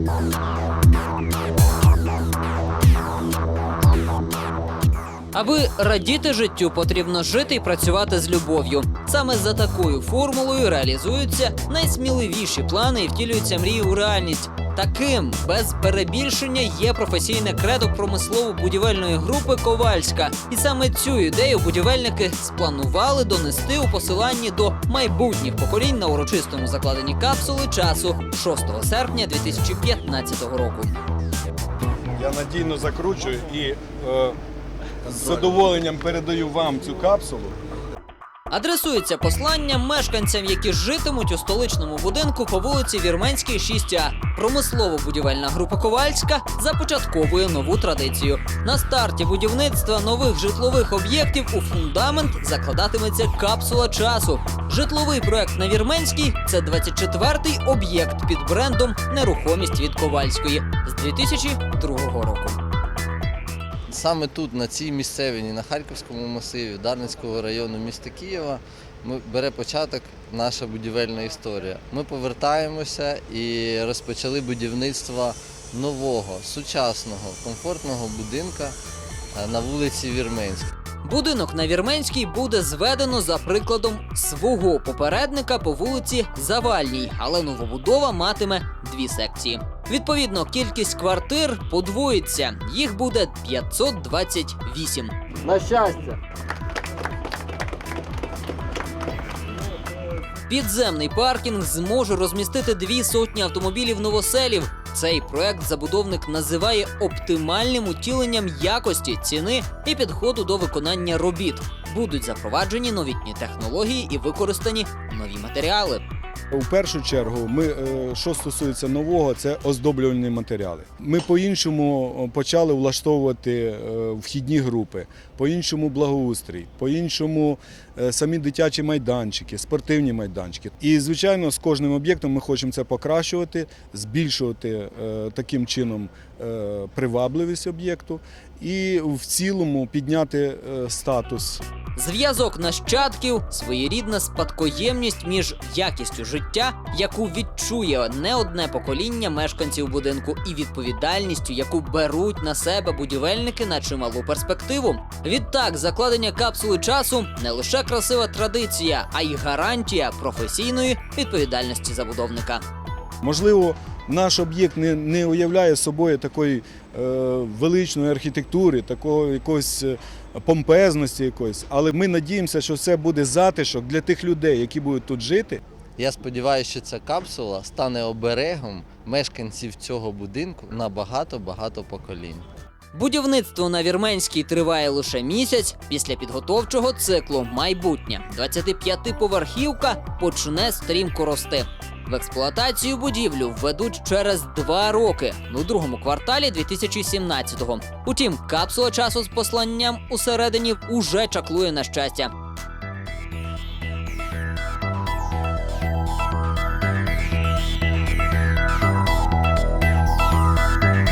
Bye. Аби радіти життю, потрібно жити і працювати з любов'ю. Саме за такою формулою реалізуються найсміливіші плани і втілюються мрії у реальність. Таким без перебільшення є професійне кредо промислово-будівельної групи Ковальська. І саме цю ідею будівельники спланували донести у посиланні до майбутніх поколінь на урочистому закладенні капсули часу 6 серпня 2015 року. Я надійно закручую і е, з задоволенням передаю вам цю капсулу. Адресується послання мешканцям, які житимуть у столичному будинку по вулиці Вірменській 6А. Промислово-будівельна група Ковальська започатковує нову традицію. На старті будівництва нових житлових об'єктів у фундамент закладатиметься капсула часу. Житловий проект на Вірменській це 24-й об'єкт під брендом Нерухомість від Ковальської з 2002 року. Саме тут, на цій місцевині, на Харківському масиві Дарницького району міста Києва, ми бере початок наша будівельна історія. Ми повертаємося і розпочали будівництво нового, сучасного, комфортного будинка е, на вулиці Вірменській. Будинок на Вірменській буде зведено за прикладом свого попередника по вулиці Завальній, але новобудова матиме дві секції. Відповідно, кількість квартир подвоїться. Їх буде 528. На щастя. Підземний паркінг зможе розмістити дві сотні автомобілів новоселів. Цей проект забудовник називає оптимальним утіленням якості, ціни і підходу до виконання робіт. Будуть запроваджені новітні технології і використані нові матеріали. У першу чергу, ми, е, що стосується нового, це оздоблювальні матеріали. Ми по-іншому е, почали влаштовувати е, вхідні групи, по-іншому благоустрій, по-іншому самі дитячі майданчики, спортивні майданчики. І, звичайно, з кожним об'єктом ми хочемо це покращувати, збільшувати таким чином привабливість об'єкту і в цілому підняти статус Зв'язок нащадків своєрідна спадкоємність між якістю життя, яку відчує не одне покоління мешканців будинку, і відповідальністю, яку беруть на себе будівельники на чималу перспективу. Відтак, закладення капсули часу не лише красива традиція, а й гарантія професійної відповідальності забудовника. Можливо, наш об'єкт не, не уявляє собою такої е, величної архітектури, такого якогось е, помпезності якоїсь, але ми надіємося, що це буде затишок для тих людей, які будуть тут жити. Я сподіваюся, що ця капсула стане оберегом мешканців цього будинку на багато-багато поколінь. Будівництво на Вірменській триває лише місяць. Після підготовчого циклу майбутнє 25-поверхівка почне стрімко рости. В експлуатацію будівлю введуть через два роки у другому кварталі 2017-го. Утім, капсула часу з посланням усередині уже чаклує на щастя.